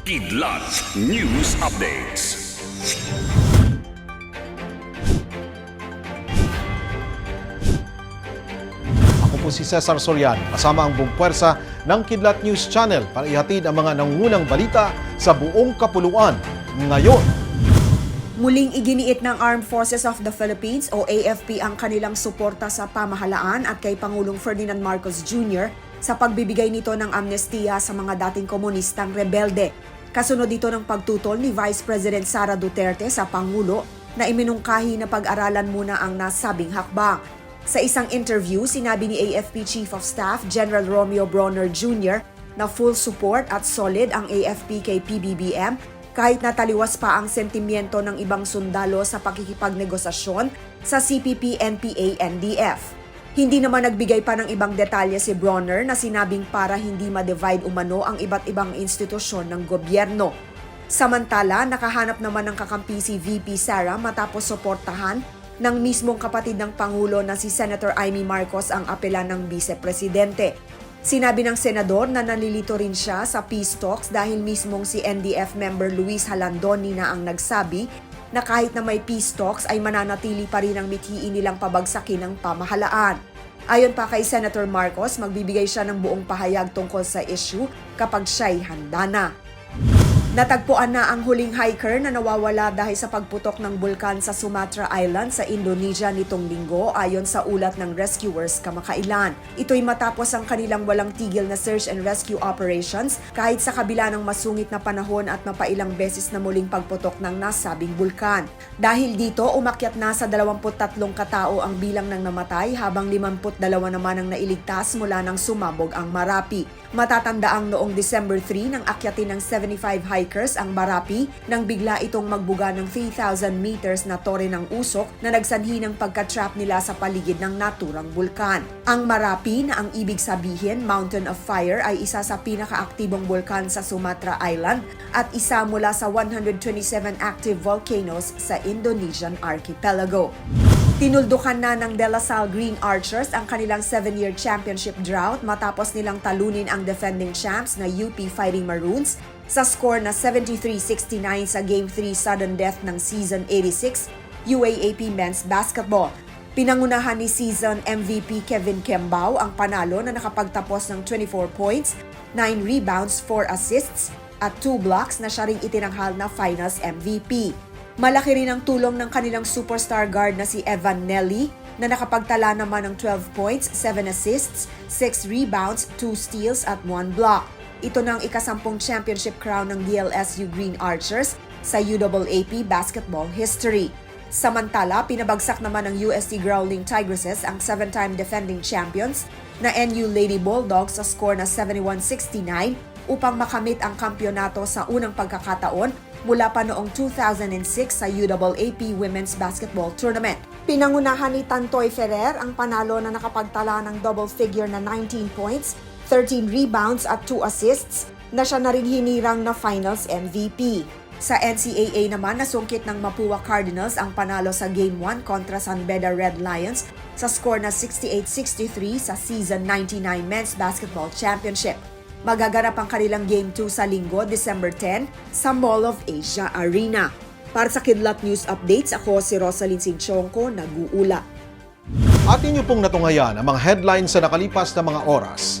Kidlat News Updates. Ako po si Cesar Soriano, kasama ang buong puwersa ng Kidlat News Channel para ihatid ang mga nangungunang balita sa buong kapuluan. Ngayon, Muling iginiit ng Armed Forces of the Philippines o AFP ang kanilang suporta sa pamahalaan at kay Pangulong Ferdinand Marcos Jr. sa pagbibigay nito ng amnestiya sa mga dating komunistang rebelde. Kasunod dito ng pagtutol ni Vice President Sara Duterte sa Pangulo na iminungkahi na pag-aralan muna ang nasabing hakbang. Sa isang interview, sinabi ni AFP Chief of Staff General Romeo Bronner Jr. na full support at solid ang AFP kay PBBM kahit nataliwas pa ang sentimiento ng ibang sundalo sa pakikipagnegosasyon sa CPP-NPA-NDF. Hindi naman nagbigay pa ng ibang detalye si Bronner na sinabing para hindi ma-divide umano ang iba't ibang institusyon ng gobyerno. Samantala, nakahanap naman ng kakampi si VP Sara matapos suportahan ng mismong kapatid ng Pangulo na si Senator Amy Marcos ang apela ng Vice-Presidente. Sinabi ng senador na nalilito rin siya sa peace talks dahil mismong si NDF member Luis Halandoni na ang nagsabi na kahit na may peace talks ay mananatili pa rin ang mithiin nilang pabagsakin ng pamahalaan. Ayon pa kay Senator Marcos, magbibigay siya ng buong pahayag tungkol sa issue kapag siya'y handa na. Natagpuan na ang huling hiker na nawawala dahil sa pagputok ng bulkan sa Sumatra Island sa Indonesia nitong linggo ayon sa ulat ng rescuers kamakailan. Ito'y matapos ang kanilang walang tigil na search and rescue operations kahit sa kabila ng masungit na panahon at mapailang beses na muling pagputok ng nasabing bulkan. Dahil dito, umakyat na sa 23 katao ang bilang ng namatay habang 52 naman ang nailigtas mula nang sumabog ang Marapi. Matatandaang noong December 3 nang akyatin ng 75 hikers ang Marapi nang bigla itong magbuga ng 3,000 meters na tore ng usok na nagsanhi ng pagka-trap nila sa paligid ng naturang bulkan. Ang Marapi na ang ibig sabihin Mountain of Fire ay isa sa pinakaaktibong bulkan sa Sumatra Island at isa mula sa 127 active volcanoes sa Indonesian archipelago. Tinuldukan na ng De La Salle Green Archers ang kanilang 7-year championship drought matapos nilang talunin ang defending champs na UP Fighting Maroons sa score na 73-69 sa Game 3 sudden death ng Season 86 UAAP Men's Basketball. Pinangunahan ni season MVP Kevin Kembao ang panalo na nakapagtapos ng 24 points, 9 rebounds, 4 assists at 2 blocks na siya ring itinanghal na Finals MVP. Malaki rin ang tulong ng kanilang superstar guard na si Evan Nelly na nakapagtala naman ng 12 points, 7 assists, 6 rebounds, 2 steals at 1 block. Ito na ang ikasampung championship crown ng DLSU Green Archers sa UAAP basketball history. Samantala, pinabagsak naman ng UST Growling Tigresses ang 7-time defending champions na NU Lady Bulldogs sa score na 71-69 upang makamit ang kampyonato sa unang pagkakataon mula pa noong 2006 sa UAAP Women's Basketball Tournament. Pinangunahan ni Tantoy Ferrer ang panalo na nakapagtala ng double figure na 19 points, 13 rebounds at 2 assists na siya na rin hinirang na Finals MVP. Sa NCAA naman, nasungkit ng Mapua Cardinals ang panalo sa Game 1 kontra San Beda Red Lions sa score na 68-63 sa Season 99 Men's Basketball Championship. Magaganap ang kanilang Game 2 sa linggo, December 10, sa Mall of Asia Arena. Para sa Kidlat News Updates, ako si Rosalyn Sinchonko, nag-uula. atin niyo pong natungayan ang mga headlines sa nakalipas na mga oras.